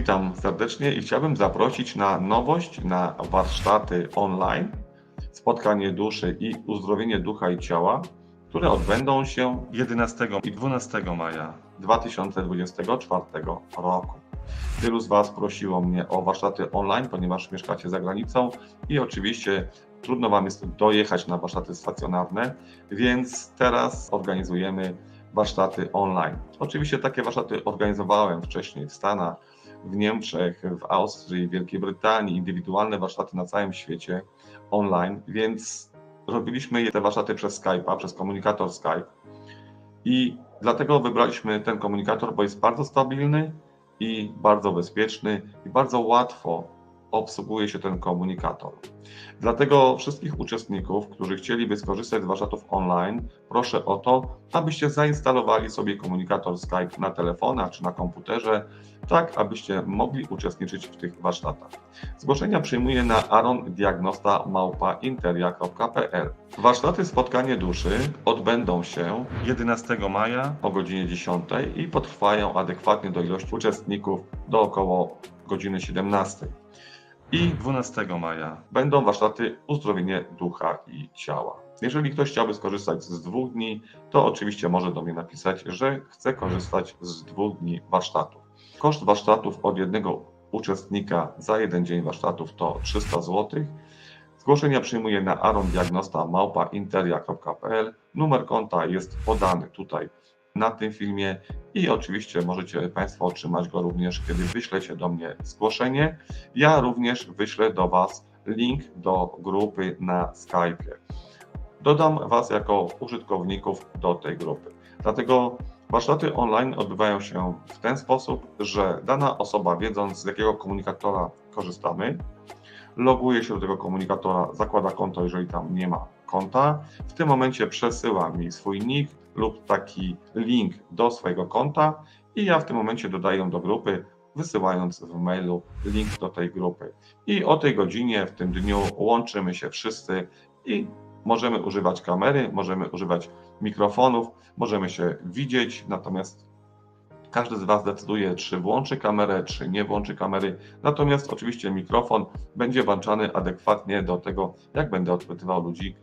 Witam serdecznie i chciałbym zaprosić na nowość, na warsztaty online, spotkanie duszy i uzdrowienie ducha i ciała, które odbędą się 11 i 12 maja 2024 roku. Wielu z Was prosiło mnie o warsztaty online, ponieważ mieszkacie za granicą i oczywiście trudno Wam jest dojechać na warsztaty stacjonarne, więc teraz organizujemy warsztaty online. Oczywiście takie warsztaty organizowałem wcześniej w Stanach, w Niemczech, w Austrii, Wielkiej Brytanii, indywidualne warsztaty na całym świecie online, więc robiliśmy te warsztaty przez Skype'a, przez komunikator Skype. I dlatego wybraliśmy ten komunikator, bo jest bardzo stabilny i bardzo bezpieczny i bardzo łatwo obsługuje się ten komunikator. Dlatego wszystkich uczestników, którzy chcieliby skorzystać z warsztatów online, proszę o to, abyście zainstalowali sobie komunikator Skype na telefonach czy na komputerze, tak abyście mogli uczestniczyć w tych warsztatach. Zgłoszenia przyjmuję na arondiagnosta.interia.pl. Warsztaty Spotkanie Duszy odbędą się 11 maja o godzinie 10 i potrwają adekwatnie do ilości uczestników do około godziny 17 i 12 maja będą warsztaty uzdrowienie ducha i ciała. Jeżeli ktoś chciałby skorzystać z dwóch dni, to oczywiście może do mnie napisać, że chce korzystać z dwóch dni warsztatów. Koszt warsztatów od jednego uczestnika za jeden dzień warsztatów to 300 zł. Zgłoszenia przyjmuję na arondiagnosta.interia.pl. Numer konta jest podany tutaj na tym filmie i oczywiście możecie Państwo otrzymać go również, kiedy wyślecie do mnie zgłoszenie. Ja również wyślę do Was link do grupy na Skype. Dodam Was jako użytkowników do tej grupy. Dlatego warsztaty online odbywają się w ten sposób, że dana osoba, wiedząc z jakiego komunikatora korzystamy, loguje się do tego komunikatora, zakłada konto, jeżeli tam nie ma konta. W tym momencie przesyła mi swój nick lub taki link do swojego konta i ja w tym momencie dodaję do grupy, wysyłając w mailu link do tej grupy. I o tej godzinie w tym dniu łączymy się wszyscy i możemy używać kamery, możemy używać mikrofonów, możemy się widzieć, natomiast każdy z Was decyduje, czy włączy kamerę, czy nie włączy kamery. Natomiast oczywiście mikrofon będzie włączany adekwatnie do tego, jak będę odpytywał ludzi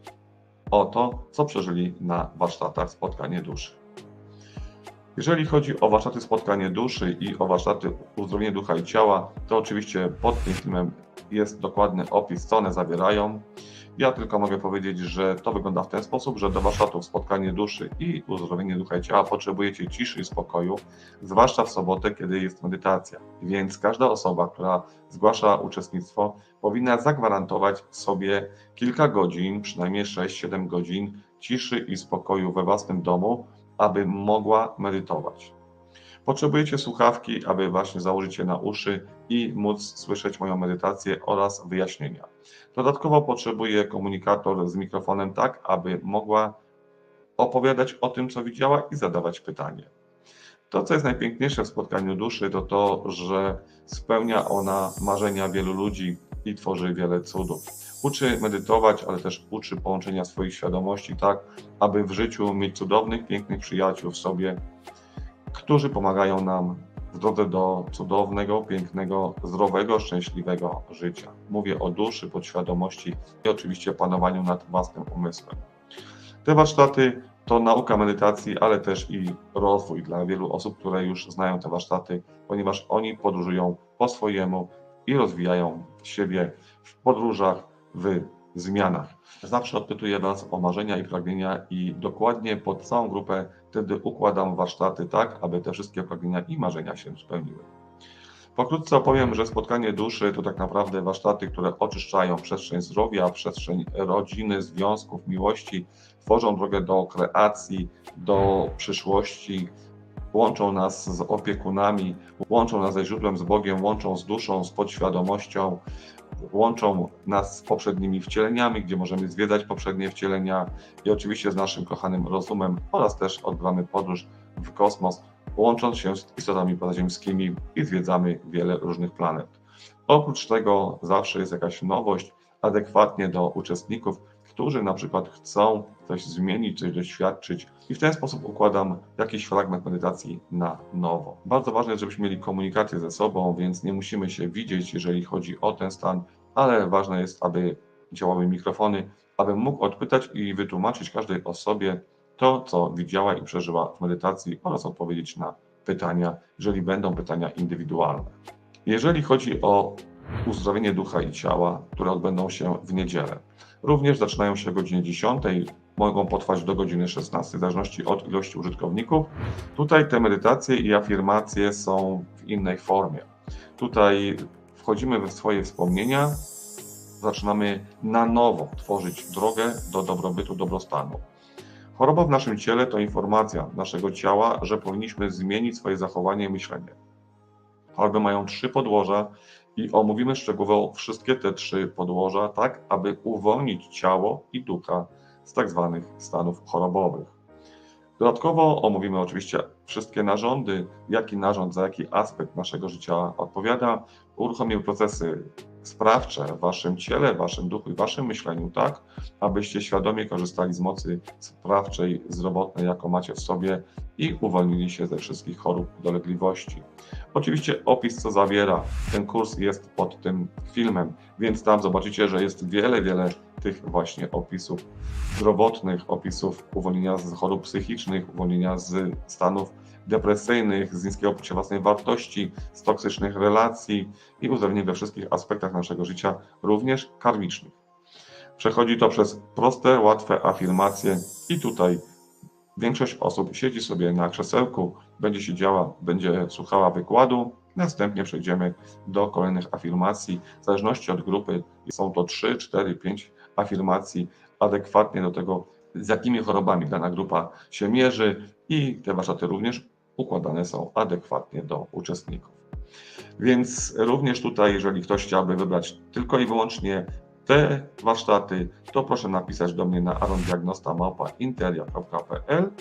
o to, co przeżyli na warsztatach spotkanie duszy. Jeżeli chodzi o warsztaty spotkanie duszy i o warsztaty uzdrowienie ducha i ciała, to oczywiście pod tym filmem jest dokładny opis, co one zawierają. Ja tylko mogę powiedzieć, że to wygląda w ten sposób, że do warsztatów spotkanie duszy i uzdrowienie ducha i ciała potrzebujecie ciszy i spokoju, zwłaszcza w sobotę, kiedy jest medytacja. Więc każda osoba, która zgłasza uczestnictwo, powinna zagwarantować sobie kilka godzin, przynajmniej 6-7 godzin ciszy i spokoju we własnym domu, aby mogła medytować. Potrzebujecie słuchawki, aby właśnie założyć je na uszy i móc słyszeć moją medytację oraz wyjaśnienia. Dodatkowo potrzebuję komunikator z mikrofonem tak, aby mogła opowiadać o tym, co widziała i zadawać pytanie. To, co jest najpiękniejsze w spotkaniu duszy, to to, że spełnia ona marzenia wielu ludzi i tworzy wiele cudów. Uczy medytować, ale też uczy połączenia swoich świadomości tak, aby w życiu mieć cudownych, pięknych przyjaciół w sobie, którzy pomagają nam w drodze do cudownego, pięknego, zdrowego, szczęśliwego życia. Mówię o duszy, podświadomości i oczywiście panowaniu nad własnym umysłem. Te warsztaty to nauka medytacji, ale też i rozwój dla wielu osób, które już znają te warsztaty, ponieważ oni podróżują po swojemu i rozwijają siebie w podróżach, w zmianach. Zawsze odpytuję Was o marzenia i pragnienia i dokładnie pod całą grupę wtedy układam warsztaty tak, aby te wszystkie pragnienia i marzenia się spełniły. Pokrótce opowiem, że spotkanie duszy to tak naprawdę warsztaty, które oczyszczają przestrzeń zdrowia, przestrzeń rodziny, związków, miłości, tworzą drogę do kreacji, do przyszłości, łączą nas z opiekunami, łączą nas ze źródłem, z Bogiem, łączą z duszą, z podświadomością, łączą nas z poprzednimi wcieleniami, gdzie możemy zwiedzać poprzednie wcielenia i oczywiście z naszym kochanym rozumem oraz też odbywamy podróż w kosmos, łącząc się z istotami pozaziemskimi i zwiedzamy wiele różnych planet. Oprócz tego zawsze jest jakaś nowość, adekwatnie do uczestników, którzy na przykład chcą coś zmienić, coś doświadczyć i w ten sposób układam jakiś fragment medytacji na nowo. Bardzo ważne jest, żebyśmy mieli komunikację ze sobą, więc nie musimy się widzieć, jeżeli chodzi o ten stan, ale ważne jest, aby działały mikrofony, abym mógł odpytać i wytłumaczyć każdej osobie to, co widziała i przeżyła w medytacji oraz odpowiedzieć na pytania, jeżeli będą pytania indywidualne. Jeżeli chodzi o uzdrowienie ducha i ciała, które odbędą się w niedzielę, również zaczynają się o godzinie 10, mogą potrwać do godziny 16, w zależności od ilości użytkowników. Tutaj te medytacje i afirmacje są w innej formie. Tutaj wchodzimy w swoje wspomnienia, zaczynamy na nowo tworzyć drogę do dobrobytu, dobrostanu. Choroba w naszym ciele to informacja naszego ciała, że powinniśmy zmienić swoje zachowanie i myślenie. Choroby mają trzy podłoża i omówimy szczegółowo wszystkie te trzy podłoża, tak aby uwolnić ciało i ducha z tak zwanych stanów chorobowych. Dodatkowo omówimy oczywiście wszystkie narządy, jaki narząd za jaki aspekt naszego życia odpowiada. Uruchomimy procesy sprawcze w waszym ciele, w waszym duchu i waszym myśleniu, tak, abyście świadomie korzystali z mocy sprawczej, zdrowotnej, jaką macie w sobie i uwolnili się ze wszystkich chorób i dolegliwości. Oczywiście opis, co zawiera ten kurs jest pod tym filmem, więc tam zobaczycie, że jest wiele, wiele tych właśnie opisów zdrowotnych, opisów uwolnienia z chorób psychicznych, uwolnienia z stanów depresyjnych, z niskiego poczucia własnej wartości, z toksycznych relacji i uzdrowienie we wszystkich aspektach naszego życia, również karmicznych. Przechodzi to przez proste, łatwe afirmacje i tutaj większość osób siedzi sobie na krzesełku, będzie siedziała, będzie słuchała wykładu, następnie przejdziemy do kolejnych afirmacji. W zależności od grupy są to 3, 4, 5 afirmacji adekwatnie do tego, z jakimi chorobami dana grupa się mierzy i te warsztaty również układane są adekwatnie do uczestników. Więc również tutaj, jeżeli ktoś chciałby wybrać tylko i wyłącznie te warsztaty, to proszę napisać do mnie na arondiagnosta.interia.pl,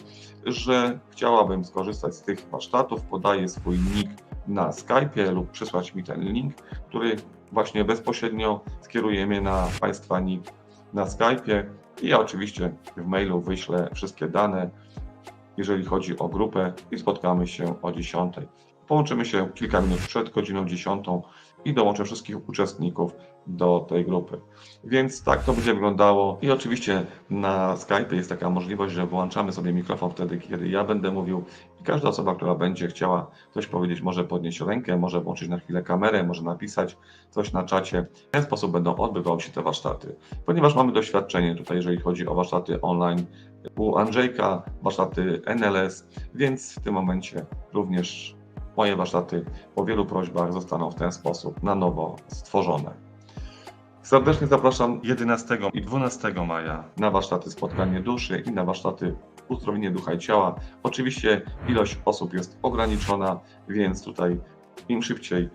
że chciałabym skorzystać z tych warsztatów, podaję swój nick na Skype lub przysłać mi ten link, który właśnie bezpośrednio skieruje mnie na Państwa nick na Skype i ja oczywiście w mailu wyślę wszystkie dane, jeżeli chodzi o grupę i spotkamy się o 10. Połączymy się kilka minut przed godziną 10 i dołączę wszystkich uczestników do tej grupy. Więc tak to będzie wyglądało. I oczywiście na Skype jest taka możliwość, że włączamy sobie mikrofon wtedy, kiedy ja będę mówił i każda osoba, która będzie chciała coś powiedzieć, może podnieść rękę, może włączyć na chwilę kamerę, może napisać coś na czacie. W ten sposób będą odbywały się te warsztaty. Ponieważ mamy doświadczenie tutaj, jeżeli chodzi o warsztaty online u Andrzejka, warsztaty NLS, więc w tym momencie również moje warsztaty po wielu prośbach zostaną w ten sposób na nowo stworzone. Serdecznie zapraszam 11 i 12 maja na warsztaty Spotkanie Duszy i na warsztaty Uzdrowienie Ducha i Ciała. Oczywiście ilość osób jest ograniczona, więc tutaj im szybciej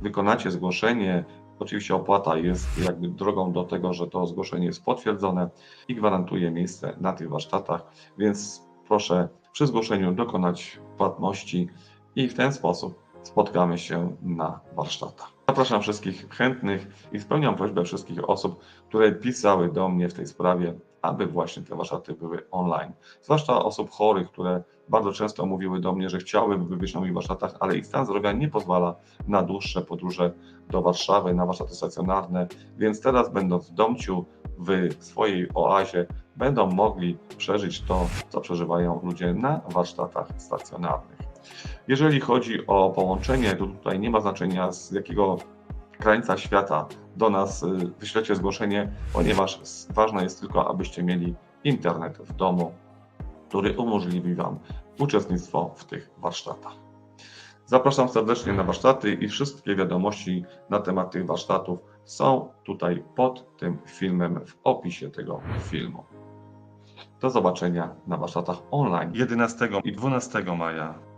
wykonacie zgłoszenie, Oczywiście opłata jest jakby drogą do tego, że to zgłoszenie jest potwierdzone i gwarantuje miejsce na tych warsztatach, więc proszę przy zgłoszeniu dokonać płatności i w ten sposób spotkamy się na warsztatach. Zapraszam wszystkich chętnych i spełniam prośbę wszystkich osób, które pisały do mnie w tej sprawie, aby właśnie te warsztaty były online. Zwłaszcza osób chorych, które bardzo często mówiły do mnie, że chciałyby być na moich warsztatach, ale ich stan zdrowia nie pozwala na dłuższe podróże do Warszawy, na warsztaty stacjonarne, więc teraz będąc w domciu, w swojej oazie, będą mogli przeżyć to, co przeżywają ludzie na warsztatach stacjonarnych. Jeżeli chodzi o połączenie, to tutaj nie ma znaczenia z jakiego krańca świata do nas y, wyślecie zgłoszenie, ponieważ ważne jest tylko, abyście mieli internet w domu, który umożliwi Wam uczestnictwo w tych warsztatach. Zapraszam serdecznie na warsztaty i wszystkie wiadomości na temat tych warsztatów są tutaj pod tym filmem w opisie tego filmu. Do zobaczenia na warsztatach online 11 i 12 maja